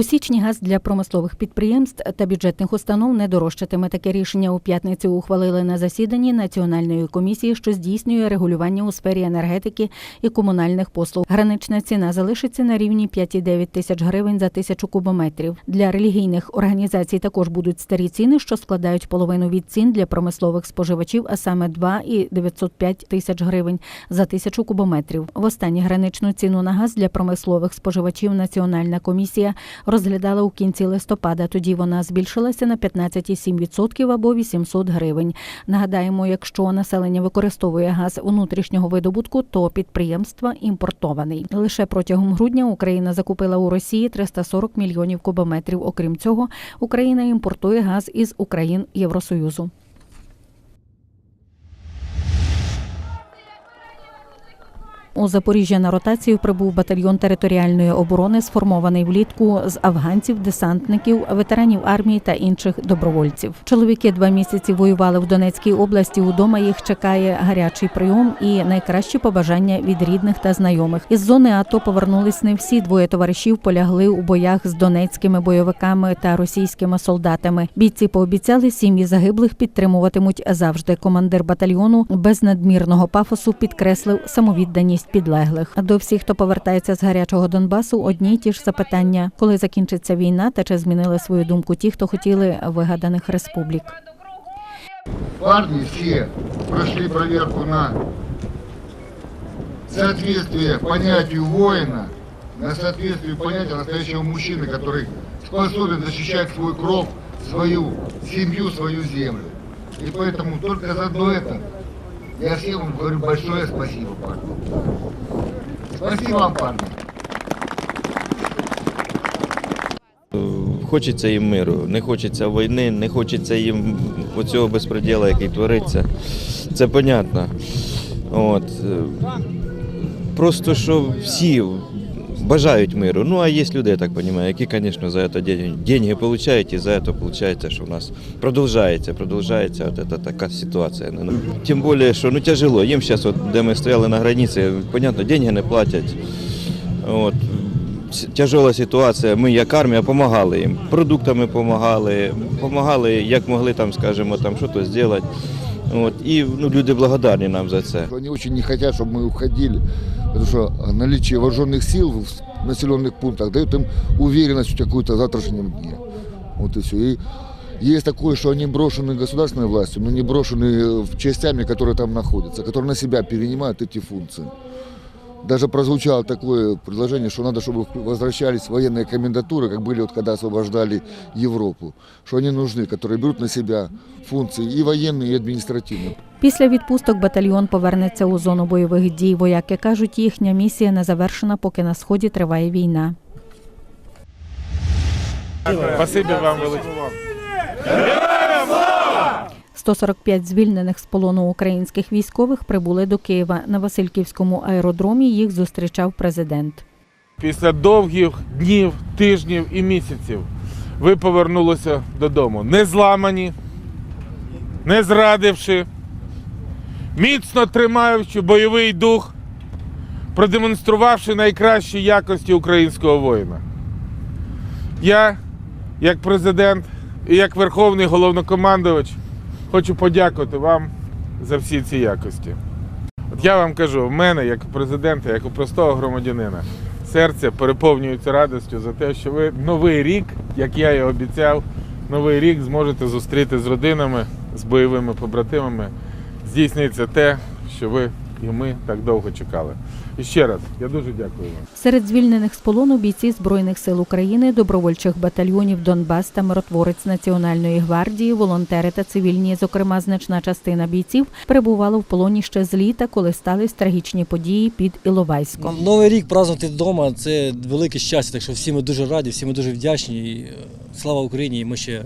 У січні газ для промислових підприємств та бюджетних установ не дорожчатиме. Таке рішення у п'ятницю ухвалили на засіданні Національної комісії, що здійснює регулювання у сфері енергетики і комунальних послуг. Гранична ціна залишиться на рівні 5,9 тисяч гривень за тисячу кубометрів. Для релігійних організацій також будуть старі ціни, що складають половину від цін для промислових споживачів, а саме 2 і 905 тисяч гривень за тисячу кубометрів. Востаннє граничну ціну на газ для промислових споживачів Національна комісія розглядала у кінці листопада. Тоді вона збільшилася на 15,7% або 800 гривень. Нагадаємо, якщо населення використовує газ внутрішнього видобутку, то підприємства імпортований. Лише протягом грудня Україна закупила у Росії 340 мільйонів кубометрів. Окрім цього, Україна імпортує газ із Україн Євросоюзу. У Запоріжжя на ротацію прибув батальйон територіальної оборони, сформований влітку з афганців, десантників, ветеранів армії та інших добровольців. Чоловіки два місяці воювали в Донецькій області. Удома їх чекає гарячий прийом і найкращі побажання від рідних та знайомих. Із зони АТО повернулись не всі. Двоє товаришів полягли у боях з донецькими бойовиками та російськими солдатами. Бійці пообіцяли сім'ї загиблих підтримуватимуть завжди. Командир батальйону без надмірного пафосу підкреслив самовідданість підлеглих. А до всіх, хто повертається з гарячого Донбасу, одні й ті ж запитання: коли закінчиться війна та чи змінили свою думку ті, хто хотіли вигаданих республік. Парни все прошли проверку на соответствие понятию воина, на соответствие понятия настоящего мужчины, который способен защищать свой кров, свою семью, свою землю. И поэтому только за одно это я всем вам говорю большое спасибо, парни. Спасибо вам, парни. Хочеться їм миру, не хочеться війни, не хочеться їм оцього безпреділа, який твориться. Це понятно. От. Просто що всі бажають миру. Ну а є люди, я так розумію, які, звісно, за це день- деньги отримують, і за це виходить, що в нас продовжується, продовжується от ця така ситуація. Ну, Тим більше, що ну тяжело. Їм зараз, от, де ми стояли на границі, понятно, деньги не платять. От. Тяжела ситуація. Ми, як армія, допомагали їм. Продуктами допомагали, допомагали, як могли там, скажімо, там щось зробити. От. І ну, люди благодарні нам за це. Они очень не хотят, чтобы мы уходили, потому что наличие вооруженных сил в населенных пунктах дает им уверенность в какую-то завтрашнем дне. Вот и все. И есть такое, что они брошены государственной властью, но не брошены в частями, которые там находятся, которые на себя перенимают эти функции. Даже прозвучало такое предложение, что надо, чтобы возвращались военные комендатуры, как были вот когда освобождали Европу, что они нужны, которые берут на себя функции и военные, и административные. Після відпусток батальйон повернеться у зону бойових дій. Вояки кажуть, їхня місія не завершена, поки на сході триває війна. Спасибі вам велике. 145 звільнених з полону українських військових прибули до Києва. На Васильківському аеродромі їх зустрічав президент. Після довгих днів, тижнів і місяців ви повернулися додому. Не зламані, не зрадивши, міцно тримаючи бойовий дух, продемонструвавши найкращі якості українського воїна. Я, як президент і як верховний головнокомандувач, хочу подякувати вам за всі ці якості. От я вам кажу, в мене, як президента, як у простого громадянина, серце переповнюється радістю за те, що ви новий рік, як я і обіцяв, новий рік зможете зустріти з родинами, з бойовими побратимами. Здійсниться те, що ви і ми так довго чекали. І ще раз, я дуже дякую вам. Серед звільнених з полону бійці Збройних сил України, добровольчих батальйонів Донбас та миротворець Національної гвардії, волонтери та цивільні. Зокрема, значна частина бійців перебувала в полоні ще з літа, коли стались трагічні події під Іловайськом. Новий рік празднувати вдома це велике щастя, так що всі ми дуже раді, всі ми дуже вдячні. І, слава Україні, і ми ще,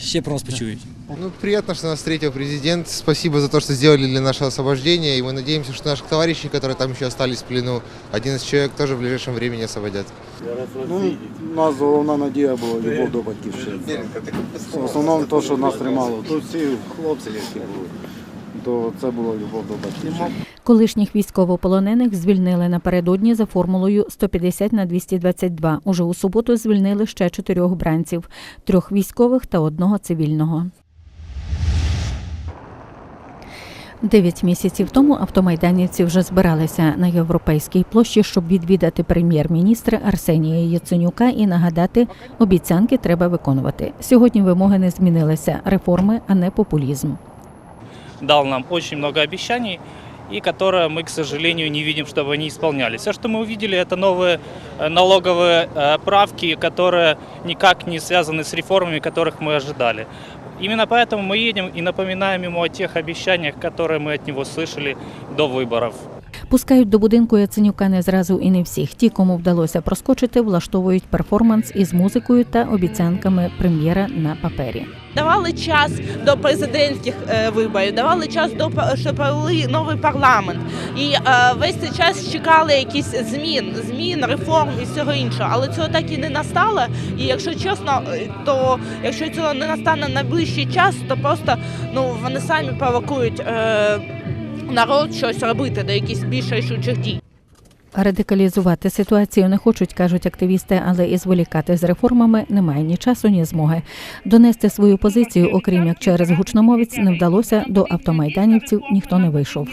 ще про нас почують. Ну, приятно, что нас встретил президент. Спасибо за то, что сделали для нашего освобождения. И мы надеемся, что наших товарищей, которые там еще остались в плену, 11 человек тоже в ближайшем времени освободят. Ну, у нас головна надія була любов до батьківщини. В основному те, що нас тримало. Тут всі хлопці, які були, то це була любов до батьківщини. Колишніх військовополонених звільнили напередодні за формулою 150 на 222. Уже у суботу звільнили ще чотирьох бранців, трьох військових та одного цивільного. Дев'ять місяців тому автомайданівці вже збиралися на європейській площі, щоб відвідати прем'єр-міністра Арсенія Яценюка і нагадати, обіцянки треба виконувати. Сьогодні вимоги не змінилися реформи, а не популізм. дал нам очень много обещаний, и которые мы, к сожалению, не видим, чтобы они исполнялись. Все, что мы увидели, это новые э, налоговые э, правки, которые никак не связаны с реформами, которых мы ожидали. Именно поэтому мы едем и напоминаем ему о тех обещаниях, которые мы от него слышали до выборов. Пускають до будинку Яценюка не зразу і не всіх. Ті, кому вдалося проскочити, влаштовують перформанс із музикою та обіцянками прем'єра на папері. Давали час до президентських е, виборів, давали час до па- щоб новий парламент. І е, весь цей час чекали якісь змін, змін, реформ і всього іншого. Але цього так і не настало. І якщо чесно, е, то якщо цього не настане найближчий час, то просто ну вони самі провокують народ щось робити до якихось більш рішучих дій. Радикалізувати ситуацію не хочуть, кажуть активісти, але і зволікати з реформами немає ні часу, ні змоги. Донести свою позицію, окрім як через гучномовець, не вдалося до автомайданівців. Ніхто не вийшов.